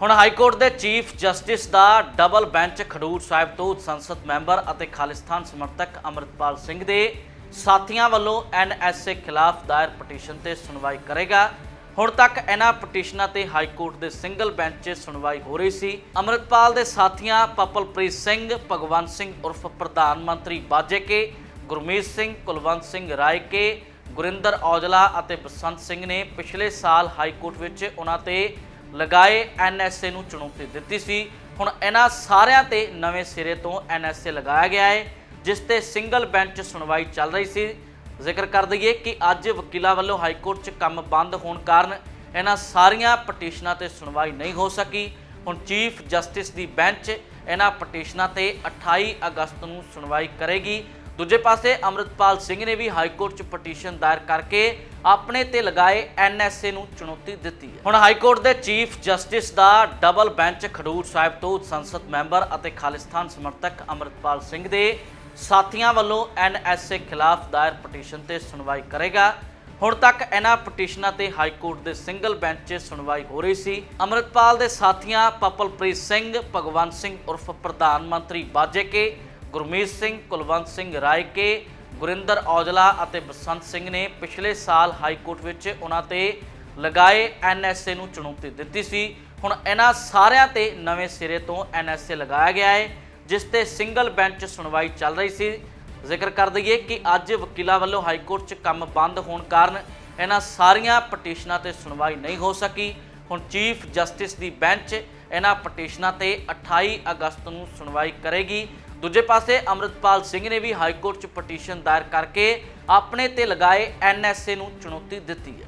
ਹੁਣ high court ਦੇ chief justice ਦਾ ਡਬਲ ਬੈਂਚ ਖਡੂਰ ਸਾਹਿਬ ਤੋਂ ਸੰਸਦ ਮੈਂਬਰ ਅਤੇ ਖਾਲਿਸਤਾਨ ਸਮਰਥਕ ਅਮਰਿਤਪਾਲ ਸਿੰਘ ਦੇ ਸਾਥੀਆਂ ਵੱਲੋਂ ਐਨਐਸਏ ਖਿਲਾਫ ਦਾਇਰ ਪਟੀਸ਼ਨ ਤੇ ਸੁਣਵਾਈ ਕਰੇਗਾ। ਹੁਣ ਤੱਕ ਇਹਨਾਂ ਪਟੀਸ਼ਨਾਂ ਤੇ ਹਾਈ ਕੋਰਟ ਦੇ ਸਿੰਗਲ ਬੈਂਚ 'ਚ ਸੁਣਵਾਈ ਹੋ ਰਹੀ ਸੀ। ਅਮਰਿਤਪਾਲ ਦੇ ਸਾਥੀਆਂ ਪਪਲਪ੍ਰੀਤ ਸਿੰਘ, ਭਗਵੰਤ ਸਿੰਘ ਉਰਫ ਪ੍ਰਧਾਨ ਮੰਤਰੀ ਬਾਜੇਕੇ, ਗੁਰਮੀਤ ਸਿੰਘ, ਕੁਲਵੰਤ ਸਿੰਘ ਰਾਏਕੇ, ਗੁਰਿੰਦਰ ਔਜਲਾ ਅਤੇ ਬਸੰਤ ਸਿੰਘ ਨੇ ਪਿਛਲੇ ਸਾਲ ਹਾਈ ਕੋਰਟ ਵਿੱਚ ਉਹਨਾਂ ਤੇ ਲਗਾਏ ਐਨਐਸਏ ਨੂੰ ਚੁਣੌਤੀ ਦਿੱਤੀ ਸੀ। ਹੁਣ ਇਹਨਾਂ ਸਾਰਿਆਂ ਤੇ ਨਵੇਂ ਸਿਰੇ ਤੋਂ ਐਨਐਸਏ ਲਗਾਇਆ ਗਿਆ ਹੈ, ਜਿਸ ਤੇ ਸਿੰਗਲ ਬੈਂਚ ਸੁਣਵਾਈ ਚੱਲ ਰਹੀ ਸੀ। ਜ਼ਿਕਰ ਕਰ ਦਈਏ ਕਿ ਅੱਜ ਵਕੀਲਾਂ ਵੱਲੋਂ ਹਾਈ ਕੋਰਟ 'ਚ ਕੰਮ ਬੰਦ ਹੋਣ ਕਾਰਨ ਇਹਨਾਂ ਸਾਰੀਆਂ ਪਟੀਸ਼ਨਾਂ ਤੇ ਸੁਣਵਾਈ ਨਹੀਂ ਹੋ ਸਕੀ। ਹੁਣ ਚੀਫ ਜਸਟਿਸ ਦੀ ਬੈਂਚ ਇਹਨਾਂ ਪਟੀਸ਼ਨਾਂ ਤੇ 28 ਅਗਸਤ ਨੂੰ ਸੁਣਵਾਈ ਕਰੇਗੀ। ਦੂਜੇ ਪਾਸੇ ਅਮਰਿਤਪਾਲ ਸਿੰਘ ਨੇ ਵੀ ਹਾਈ ਕੋਰਟ 'ਚ ਪਟੀਸ਼ਨ ਦਾਇਰ ਕਰਕੇ ਆਪਣੇ ਤੇ ਲਗਾਏ ਐਨਐਸਏ ਨੂੰ ਚੁਣੌਤੀ ਦਿੱਤੀ ਹੈ। ਹੁਣ ਹਾਈ ਕੋਰਟ ਦੇ ਚੀਫ ਜਸਟਿਸ ਦਾ ਡਬਲ ਬੈਂਚ ਖਡੂਰ ਸਾਹਿਬ ਤੋਂ ਸੰਸਦ ਮੈਂਬਰ ਅਤੇ ਖਾਲਿਸਤਾਨ ਸਮਰਥਕ ਅਮਰਿਤਪਾਲ ਸਿੰਘ ਦੇ ਸਾਥੀਆਂ ਵੱਲੋਂ ਐਨਐਸਏ ਖਿਲਾਫ ਦਾਇਰ ਪਟੀਸ਼ਨ ਤੇ ਸੁਣਵਾਈ ਕਰੇਗਾ। ਹੁਣ ਤੱਕ ਇਹਨਾਂ ਪਟੀਸ਼ਨਾਂ ਤੇ ਹਾਈ ਕੋਰਟ ਦੇ ਸਿੰਗਲ ਬੈਂਚ 'ਚ ਸੁਣਵਾਈ ਹੋ ਰਹੀ ਸੀ। ਅਮਰਿਤਪਾਲ ਦੇ ਸਾਥੀਆਂ ਪਪਲਪ੍ਰੀਤ ਸਿੰਘ, ਭਗਵੰਤ ਸਿੰਘ ਉਰਫ ਪ੍ਰਧਾਨ ਮੰਤਰੀ ਬਾਜੇਕੇ ਗੁਰਮੀਤ ਸਿੰਘ, ਕੁਲਵੰਤ ਸਿੰਘ ਰਾਇਕੇ, ਗੁਰਿੰਦਰ ਔਜਲਾ ਅਤੇ ਬਸੰਤ ਸਿੰਘ ਨੇ ਪਿਛਲੇ ਸਾਲ ਹਾਈ ਕੋਰਟ ਵਿੱਚ ਉਹਨਾਂ ਤੇ ਲਗਾਏ ਐਨਐਸਏ ਨੂੰ ਚੁਣੌਤੀ ਦਿੱਤੀ ਸੀ। ਹੁਣ ਇਹਨਾਂ ਸਾਰਿਆਂ ਤੇ ਨਵੇਂ ਸਿਰੇ ਤੋਂ ਐਨਐਸਏ ਲਗਾਇਆ ਗਿਆ ਹੈ, ਜਿਸ ਤੇ ਸਿੰਗਲ ਬੈਂਚ ਸੁਣਵਾਈ ਚੱਲ ਰਹੀ ਸੀ। ਜ਼ਿਕਰ ਕਰ ਦਈਏ ਕਿ ਅੱਜ ਵਕੀਲਾਂ ਵੱਲੋਂ ਹਾਈ ਕੋਰਟ 'ਚ ਕੰਮ ਬੰਦ ਹੋਣ ਕਾਰਨ ਇਹਨਾਂ ਸਾਰੀਆਂ ਪਟੀਸ਼ਨਾਂ ਤੇ ਸੁਣਵਾਈ ਨਹੀਂ ਹੋ ਸਕੀ। ਹੁਣ ਚੀਫ ਜਸਟਿਸ ਦੀ ਬੈਂਚ ਇਹਨਾਂ ਪਟੀਸ਼ਨਾਂ ਤੇ 28 ਅਗਸਤ ਨੂੰ ਸੁਣਵਾਈ ਕਰੇਗੀ। ਦੂਜੇ ਪਾਸੇ ਅਮਰਿਤਪਾਲ ਸਿੰਘ ਨੇ ਵੀ ਹਾਈ ਕੋਰਟ 'ਚ ਪਟੀਸ਼ਨ ਦਾਇਰ ਕਰਕੇ ਆਪਣੇ ਤੇ ਲਗਾਏ ਐਨਐਸਏ ਨੂੰ ਚੁਣੌਤੀ ਦਿੱਤੀ ਹੈ।